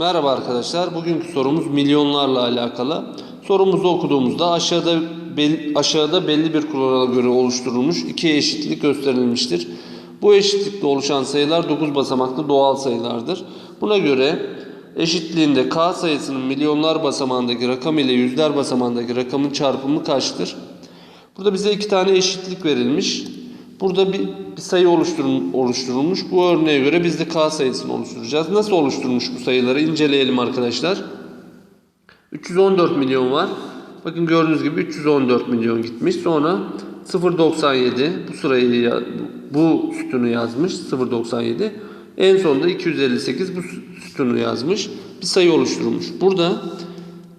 Merhaba arkadaşlar. Bugünkü sorumuz milyonlarla alakalı. Sorumuzu okuduğumuzda aşağıda bel- aşağıda belli bir kurala göre oluşturulmuş iki eşitlik gösterilmiştir. Bu eşitlikte oluşan sayılar 9 basamaklı doğal sayılardır. Buna göre eşitliğinde k sayısının milyonlar basamağındaki rakam ile yüzler basamağındaki rakamın çarpımı kaçtır? Burada bize iki tane eşitlik verilmiş. Burada bir, bir sayı oluşturul- oluşturulmuş. Bu örneğe göre biz de k sayısını oluşturacağız. Nasıl oluşturmuş bu sayıları inceleyelim arkadaşlar. 314 milyon var. Bakın gördüğünüz gibi 314 milyon gitmiş. Sonra 0.97 bu sırayı bu sütunu yazmış 0.97. En sonunda 258 bu sütunu yazmış. Bir sayı oluşturulmuş. Burada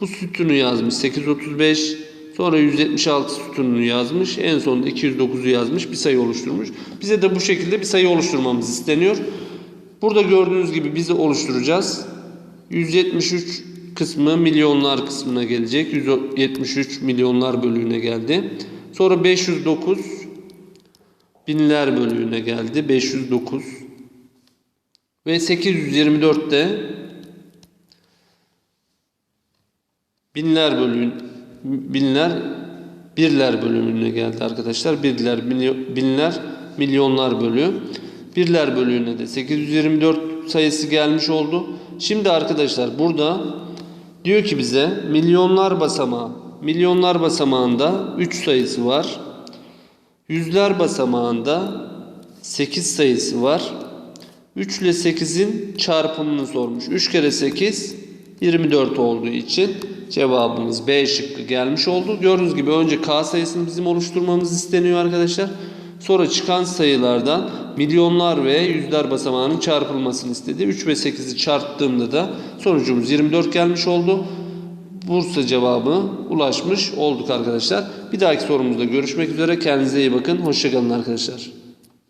bu sütunu yazmış 835. Sonra 176 sütununu yazmış. En sonunda 209'u yazmış. Bir sayı oluşturmuş. Bize de bu şekilde bir sayı oluşturmamız isteniyor. Burada gördüğünüz gibi bizi oluşturacağız. 173 kısmı milyonlar kısmına gelecek. 173 milyonlar bölüğüne geldi. Sonra 509 binler bölüğüne geldi. 509 ve 824 de binler bölüğün binler birler bölümüne geldi arkadaşlar. Birler binler milyonlar bölüğü. Birler bölüğüne de 824 sayısı gelmiş oldu. Şimdi arkadaşlar burada diyor ki bize milyonlar basamağı. Milyonlar basamağında 3 sayısı var. Yüzler basamağında 8 sayısı var. 3 ile 8'in çarpımını sormuş. 3 kere 8 24 olduğu için cevabımız B şıkkı gelmiş oldu. Gördüğünüz gibi önce K sayısını bizim oluşturmamız isteniyor arkadaşlar. Sonra çıkan sayılardan milyonlar ve yüzler basamağının çarpılmasını istedi. 3 ve 8'i çarptığımda da sonucumuz 24 gelmiş oldu. Bursa cevabı ulaşmış olduk arkadaşlar. Bir dahaki sorumuzda görüşmek üzere. Kendinize iyi bakın. Hoşçakalın arkadaşlar.